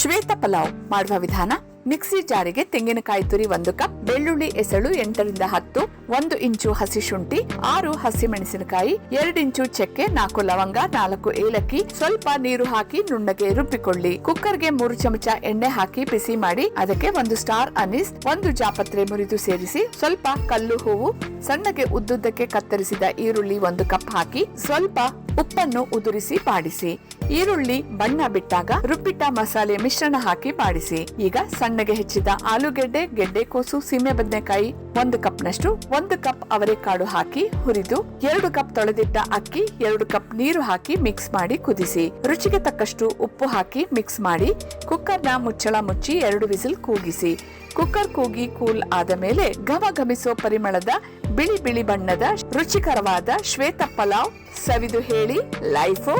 ಶ್ವೇತ ಪಲಾವ್ ಮಾಡುವ ವಿಧಾನ, ಮಿಕ್ಸಿ ಜಾರಿಗೆ ತೆಂಗಿನಕಾಯಿ ತುರಿ ಒಂದು ಕಪ್, ಬೆಳ್ಳುಳ್ಳಿ ಎಸಳು ಎಂಟರಿಂದ ಹತ್ತು, ಒಂದು ಇಂಚು ಹಸಿ ಶುಂಠಿ, ಆರು ಹಸಿ ಮೆಣಸಿನಕಾಯಿ ಇಂಚು ಚಕ್ಕೆ, ನಾಲ್ಕು ಲವಂಗ, ನಾಲ್ಕು ಏಲಕ್ಕಿ, ಸ್ವಲ್ಪ ನೀರು ಹಾಕಿ ನುಣ್ಣಗೆ ರುಬ್ಬಿಕೊಳ್ಳಿ. ಕುಕ್ಕರ್ಗೆ ಮೂರು ಚಮಚ ಎಣ್ಣೆ ಹಾಕಿ ಬಿಸಿ ಮಾಡಿ, ಅದಕ್ಕೆ ಒಂದು ಸ್ಟಾರ್ ಅನಿಸ್, ಒಂದು ಜಾಪತ್ರೆ ಮುರಿದು ಸೇರಿಸಿ, ಸ್ವಲ್ಪ ಕಲ್ಲು ಹೂವು, ಸಣ್ಣಗೆ ಉದ್ದುದ್ದಕ್ಕೆ ಕತ್ತರಿಸಿದ ಈರುಳ್ಳಿ ಒಂದು ಕಪ್ ಹಾಕಿ, ಸ್ವಲ್ಪ ಉಪ್ಪನ್ನು ಉದುರಿಸಿ ಬಾಡಿಸಿ ಈರುಳ್ಳಿ, ಬಣ್ಣ ಬಿಟ್ಟಾಗ ರುಬ್ಬಿಟ್ಟ ಮಸಾಲೆ ಮಿಶ್ರಣ ಹಾಕಿ ಬಾಡಿಸಿ ಈಗ ಸಣ್ಣಗೆ ಹೆಚ್ಚಿದ ಆಲೂಗೆಡ್ಡೆ ಗೆಡ್ಡೆಕೋಸು ಸೀಮೆ ಬದನೆಕಾಯಿ ಒಂದು ಕಪ್ನಷ್ಟು, ಒಂದು ಕಪ್ ಅವರೆಕಾಳು ಹಾಕಿ ಹುರಿದು, ಎರಡು ಕಪ್ ತೊಳೆದಿಟ್ಟ ಅಕ್ಕಿ, ಎರಡು ಕಪ್ ನೀರು ಹಾಕಿ ಮಿಕ್ಸ್ ಮಾಡಿ ಕುದಿಸಿ. ರುಚಿಗೆ ತಕ್ಕಷ್ಟು ಉಪ್ಪು ಹಾಕಿ ಮಿಕ್ಸ್ ಮಾಡಿ, ಕುಕ್ಕರ್ನ ಮುಚ್ಚಳ ಮುಚ್ಚಿ ಎರಡು ವಿಸಿಲ್ ಕೂಗಿಸಿ. ಕುಕ್ಕರ್ ಕೂಗಿ ಕೂಲ್ ಆದ ಮೇಲೆ ಘಮ ಘಮಿಸೋ ಪರಿಮಳದ ಬಿಳಿ ಬಿಳಿ ಬಣ್ಣದ ರುಚಿಕರವಾದ ಶ್ವೇತ ಪಲಾವ್ ಸವಿದು ಹೇಳಿ ಲೈಫು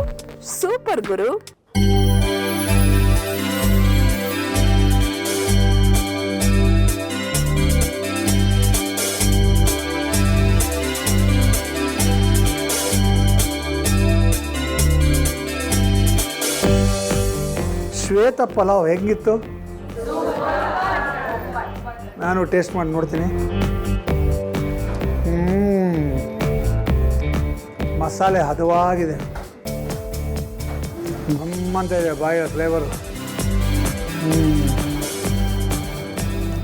ಸೂಪರ್ ಗುರು. ಶ್ವೇತ ಪಲಾವ್ ಹೆಂಗಿತ್ತು? ನಾನು ಟೇಸ್ಟ್ ಮಾಡಿ ನೋಡ್ತೀನಿ. ಮಸಾಲೆ ಹದವಾಗಿದೆ. ಅಂತ ಇದೆ ಬಾಯ ಫ್ಲೇವರ್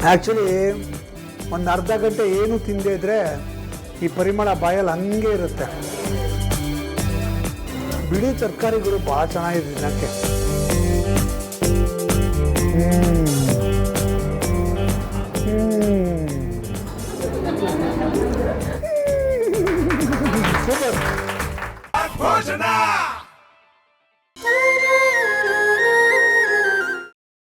ಆ್ಯಕ್ಚುಲಿ ಒಂದು ಅರ್ಧ ಗಂಟೆ ಏನು ತಿಂದೇ ಇದ್ರೆ ಈ ಪರಿಮಳ ಬಾಯಲ್ಲಿ ಹಂಗೆ ಇರುತ್ತೆ. ಬಿಳಿ ತರಕಾರಿಗಳು ಭಾಳ ಚೆನ್ನಾಗಿದೆ ತಿನ್ನೋಕ್ಕೆ Супер! Аквожина!